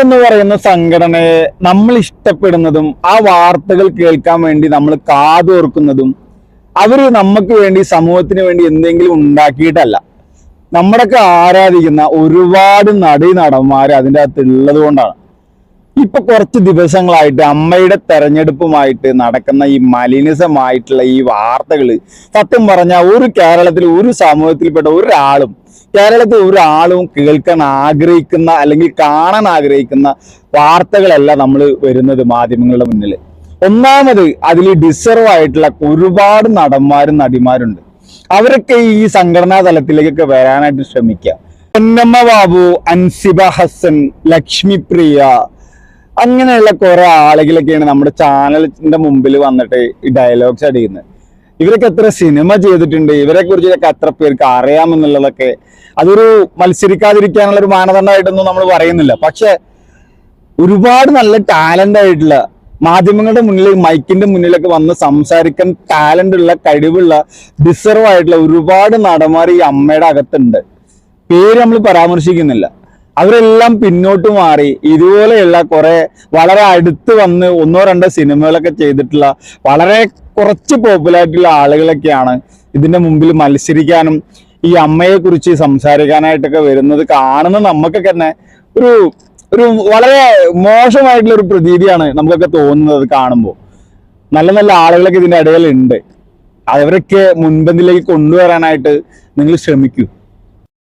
എന്ന് പറയുന്ന സംഘടനയെ നമ്മൾ ഇഷ്ടപ്പെടുന്നതും ആ വാർത്തകൾ കേൾക്കാൻ വേണ്ടി നമ്മൾ കാതോർക്കുന്നതും അവർ നമുക്ക് വേണ്ടി സമൂഹത്തിന് വേണ്ടി എന്തെങ്കിലും ഉണ്ടാക്കിയിട്ടല്ല. നമ്മുടെയൊക്കെ ആരാധിക്കുന്ന ഒരുപാട് നടീ നടന്മാർ അതിന്റെ അകത്ത് ഉള്ളത് കൊണ്ടാണ് ഇപ്പൊ കുറച്ച് ദിവസങ്ങളായിട്ട് അമ്മയുടെ തെരഞ്ഞെടുപ്പുമായിട്ട് നടക്കുന്ന ഈ മലിനസമായിട്ടുള്ള ഈ വാർത്തകൾ സത്യം പറഞ്ഞാൽ ഒരു കേരളത്തിൽ ഒരു സമൂഹത്തിൽപ്പെട്ട ഒരാളും കേരളത്തിൽ ഒരാളും കേൾക്കാൻ ആഗ്രഹിക്കുന്ന അല്ലെങ്കിൽ കാണാൻ ആഗ്രഹിക്കുന്ന വാർത്തകളല്ല നമ്മൾ വരുന്നത് മാധ്യമങ്ങളുടെ മുന്നിൽ ഒന്നാമത് അതിൽ ഡിസർവ് ആയിട്ടുള്ള ഒരുപാട് നടന്മാരും നടിമാരുണ്ട്. അവരൊക്കെ ഈ സംഘടനാ തലത്തിലേക്കൊക്കെ വരാനായിട്ട് ശ്രമിക്കുക പൊന്നമ്മ ബാബു അൻസിബ ഹസൻ ലക്ഷ്മി പ്രിയ അങ്ങനെയുള്ള കുറെ ആളുകളൊക്കെയാണ് നമ്മുടെ ചാനലിന്റെ മുമ്പിൽ വന്നിട്ട് ഈ ഡയലോഗ്സ് അടിയുന്നത് ഇവരൊക്കെ എത്ര സിനിമ ചെയ്തിട്ടുണ്ട്? ഇവരെ കുറിച്ചൊക്കെ എത്ര പേർക്ക് അറിയാമെന്നുള്ളതൊക്കെ അതൊരു മത്സരിക്കാതിരിക്കാനുള്ള ഒരു മാനദണ്ഡമായിട്ടൊന്നും നമ്മൾ പറയുന്നില്ല. പക്ഷെ ഒരുപാട് നല്ല ടാലന്റ് ആയിട്ടുള്ള മാധ്യമങ്ങളുടെ മുന്നിൽ മൈക്കിന്റെ മുന്നിലൊക്കെ വന്ന് സംസാരിക്കാൻ ടാലന്റ് ഉള്ള കഴിവുള്ള ഡിസർവ് ആയിട്ടുള്ള ഒരുപാട് നടന്മാർ ഈ അമ്മയുടെ അകത്തുണ്ട്. പേര് നമ്മൾ പരാമർശിക്കുന്നില്ല. അവരെല്ലാം പിന്നോട്ട് മാറി ഇതുപോലെയുള്ള കുറേ വളരെ അടുത്ത് വന്ന് ഒന്നോ രണ്ടോ സിനിമകളൊക്കെ ചെയ്തിട്ടുള്ള വളരെ കുറച്ച് പോപ്പുലാരിറ്റിയുള്ള ആളുകളൊക്കെയാണ് ഇതിന്റെ മുമ്പിൽ മത്സരിക്കാനും ഈ അമ്മയെ കുറിച്ച് സംസാരിക്കാനായിട്ടൊക്കെ വരുന്നത് കാണുന്ന നമുക്കൊക്കെ തന്നെ ഒരു ഒരു വളരെ മോശമായിട്ടുള്ള ഒരു പ്രതീതിയാണ് നമുക്കൊക്കെ തോന്നുന്നത് കാണുമ്പോൾ നല്ല നല്ല ആളുകളൊക്കെ ഇതിന്റെ ഇടയിലുണ്ട് അവരൊക്കെ മുൻപന്തിലേക്ക് കൊണ്ടുവരാനായിട്ട് നിങ്ങൾ ശ്രമിക്കൂ.